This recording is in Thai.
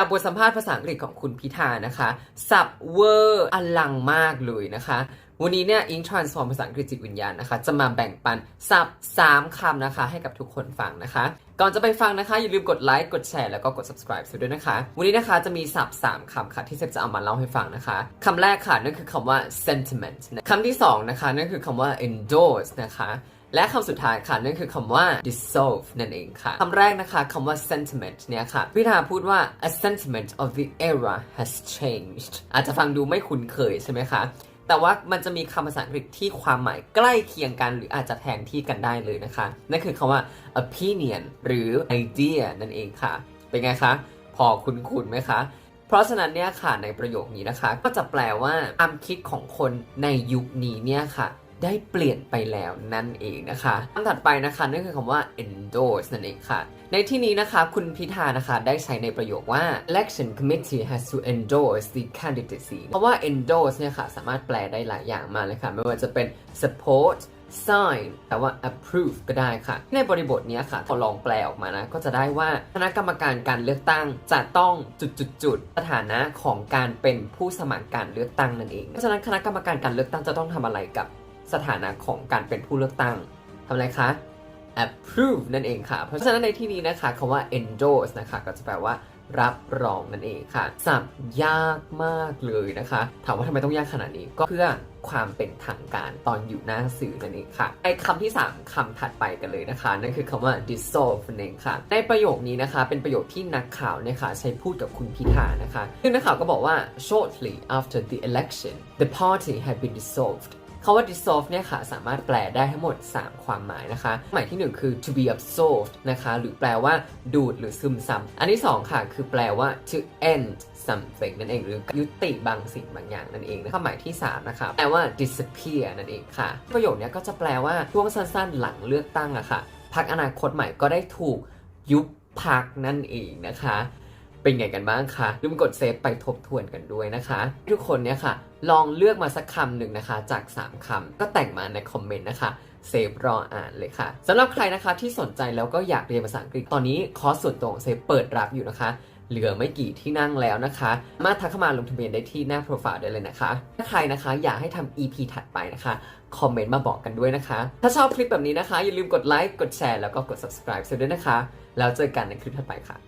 จากบทสัมภาษณ์ภาษาอังกฤษของคุณพิธานะคะ สับเวอร์อลังมากเลยนะคะ วันนี้เนี่ยอิงทรานส์ฟอร์มภาษาอังกฤษจิตวิญญาณนะคะ จะมาแบ่งปันสับ3คำนะคะ ให้กับทุกคนฟังนะคะ ก่อนจะไปฟังนะคะ อย่าลืมกดไลค์กดแชร์แล้วก็กด subscribe ด้วยนะคะ วันนี้นะคะจะมีสับ3คำค่ะที่เซฟจะเอามาเล่าให้ฟังนะคะคำแรกค่ะนั่นคือคำว่า sentiment คำที่สองนะคะนั่นคือคำว่า endorse นะคะ และคำสุดท้ายค่ะ นั่นคือคำว่า dissolve นั่นเองค่ะคำแรกนะคะคำว่า sentiment เนี่ยค่ะพิธาพูดว่า a sentiment of the era has changed อาจจะฟังดูไม่คุ้นเคยใช่ไหมคะแต่ว่ามันจะมีคำภาษาอังกฤษที่ความหมายใกล้เคียงกัน หรืออาจจะแทนที่กันได้เลยนะคะ นั่นคือคำว่า opinion หรือ idea นั่นเองค่ะ เป็นไงคะ พอคุ้นๆไหมคะ เพราะฉะนั้นเนี่ยค่ะในประโยคนี้นะคะ ก็จะแปลว่าความคิดของคนในยุคนี้เนี่ยค่ะ ได้เปลี่ยนไปแล้วนั่นเองนะคะคำถัดไปนะคะนั่นคือคำว่า endorse นั่นเองค่ะ ในที่นี้นะคะคุณพิธานะคะได้ใช้ในประโยคว่า election committee has to endorse the candidacy เพราะว่า endorse เนี่ยค่ะสามารถแปลได้หลายอย่างมาเลยค่ะ ไม่ว่าจะเป็น support sign แต่ว่า approve ก็ได้ค่ะ ในบริบทนี้ค่ะพอลองแปลออกมานะ ก็จะได้ว่าคณะกรรมการการเลือกตั้งจะต้องจุดๆสถานะของการเป็นผู้สมัครการเลือกตั้งนั่นเอง เพราะฉะนั้นคณะกรรมการการเลือกตั้งจะต้องทำอะไรกับ สถานะของการเป็นผู้เลือกตั้งทำอะไรคะ approve นั่นเองค่ะ เพราะฉะนั้นในที่นี้นะคะคำว่า endorse นะคะ ก็จะแปลว่ารับรองนั่นเองค่ะสับยากมากเลยนะคะ ถามว่าทำไมต้องยากขนาดนี้ ก็เพื่อความเป็นทางการตอนอยู่หน้าสื่อนั่นเองค่ะไอคำที่ 3คำถัดไปกันเลยนะคะ นั่นคือคำว่า dissolve นั่นเองค่ะ ในประโยคนี้นะคะ เป็นประโยคที่นักข่าวเนี่ยค่ะใช้พูดกับคุณพิธานะคะซึ่งนักข่าวก็บอกว่า shortly after the election the party had been dissolved คาว่า dissolve เนี่ยค่ะสามารถแปลได้ทั้งหมด 3 ความหมายนะคะหมายที่ 1 คือ to be absorbed นะคะหรือแปลว่าดูดหรือซึมซับอันที่ 2 ค่ะคือแปลว่า to end something นั่นเองหรือยุติบางสิ่งบางอย่างนั่นเองนะคะหมายที่ 3 นะคะแปลว่า disappear นั่นเองค่ะ ประโยคนี้ก็จะแปลว่าช่วงสั้นๆ หลังเลือกตั้งอะค่ะพักอนาคตใหม่ก็ได้ถูกยุบพักนั่นเองนะคะ เป็นไงกันบ้างคะลืมกดเซฟไปทบทวนกันด้วยนะคะ ทุกคนเนี่ยค่ะ ลองเลือกมาสักคำหนึ่งนะคะ จาก 3คำก็แต่งมาในคอมเมนต์นะคะเซฟรออ่านเลยค่ะสำหรับใครนะคะที่สนใจแล้วก็อยากเรียนภาษาอังกฤษตอนนี้คอร์สส่วนตัวของเซฟเปิดรับอยู่นะคะ เหลือไม่กี่ที่นั่งแล้วนะคะ มาทักเข้ามาลงทะเบียนได้ที่หน้าโปรไฟล์ได้เลยนะคะ ถ้าใครนะคะอยากให้ทำ EP ถัดไปนะคะคอมเมนต์มาบอกกันด้วยนะคะ ถ้าชอบคลิปแบบนี้นะคะ อย่าลืมกดไลค์กดแชร์แล้วก็กด subscribe ด้วยนะคะ แล้วเจอกันในคลิปถัดไปค่ะ